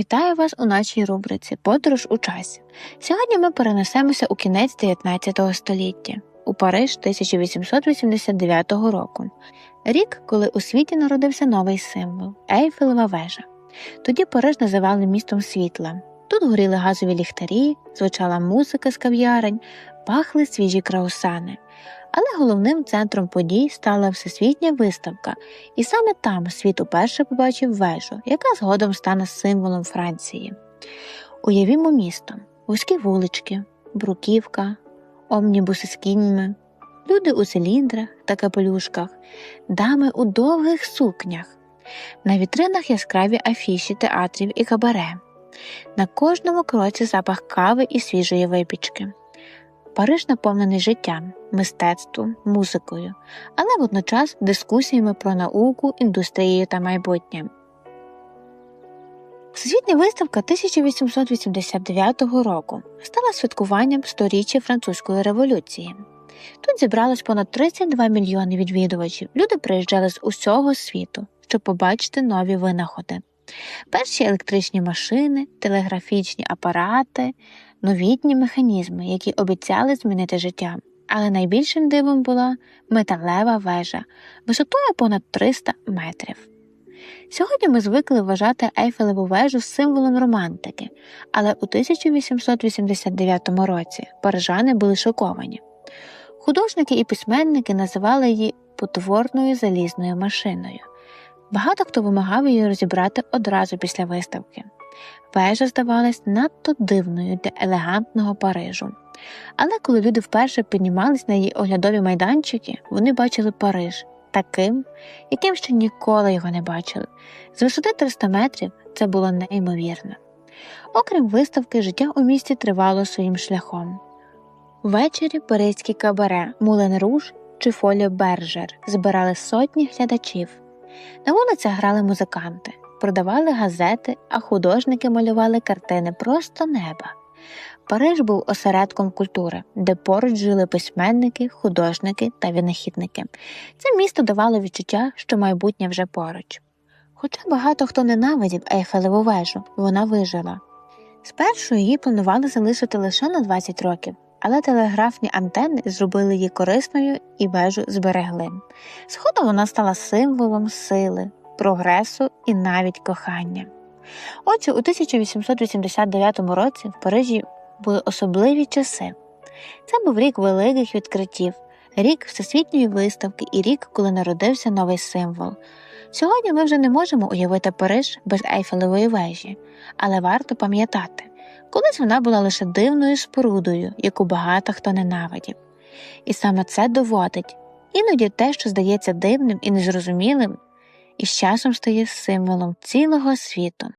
Вітаю вас у нашій рубриці Подорож у часі. Сьогодні ми перенесемося у кінець 19 століття, у Париж 1889 року, рік, коли у світі народився новий символ Ейфелева вежа. Тоді Париж називали містом світла. Тут горіли газові ліхтарі, звучала музика з кав'ярень, пахли свіжі краусани. Але головним центром подій стала всесвітня виставка, і саме там світ уперше побачив вежу, яка згодом стане символом Франції. Уявімо місто, вузькі вулички, бруківка, омнібуси з кіньми, люди у циліндрах та капелюшках, дами у довгих сукнях, на вітринах яскраві афіші театрів і кабаре, на кожному кроці запах кави і свіжої випічки. Париж наповнений життям, мистецтвом, музикою, але водночас дискусіями про науку, індустрію та майбутнє. Всесвітня виставка 1889 року стала святкуванням сторіччя французької революції. Тут зібралось понад 32 мільйони відвідувачів. Люди приїжджали з усього світу, щоб побачити нові винаходи. Перші електричні машини, телеграфічні апарати, новітні механізми, які обіцяли змінити життя. Але найбільшим дивом була металева вежа висотою понад 300 метрів. Сьогодні ми звикли вважати Ейфелеву вежу символом романтики, але у 1889 році парижани були шоковані. Художники і письменники називали її потворною залізною машиною. Багато хто вимагав її розібрати одразу після виставки. Вежа здавалась надто дивною для елегантного Парижу. Але коли люди вперше піднімались на її оглядові майданчики, вони бачили Париж таким, яким ще ніколи його не бачили. З висоти 300 метрів це було неймовірно. Окрім виставки, життя у місті тривало своїм шляхом. Ввечері паризькі кабаре, Мулен Руж чи Фолі Бержер збирали сотні глядачів. На вулицях грали музиканти, продавали газети, а художники малювали картини просто неба. Париж був осередком культури, де поруч жили письменники, художники та винахідники. Це місто давало відчуття, що майбутнє вже поруч. Хоча багато хто ненавидів Ейфелеву вежу, вона вижила. Спершу її планували залишити лише на 20 років, але телеграфні антени зробили її корисною і вежу зберегли. Згодом вона стала символом сили, прогресу і навіть кохання. Отже, у 1889 році в Парижі були особливі часи. Це був рік великих відкриттів, рік всесвітньої виставки і рік, коли народився новий символ. Сьогодні ми вже не можемо уявити Париж без Ейфелевої вежі, але варто пам'ятати, колись вона була лише дивною спорудою, яку багато хто ненавидів. І саме це доводить іноді те, що здається дивним і незрозумілим, і з часом стає символом цілого світу.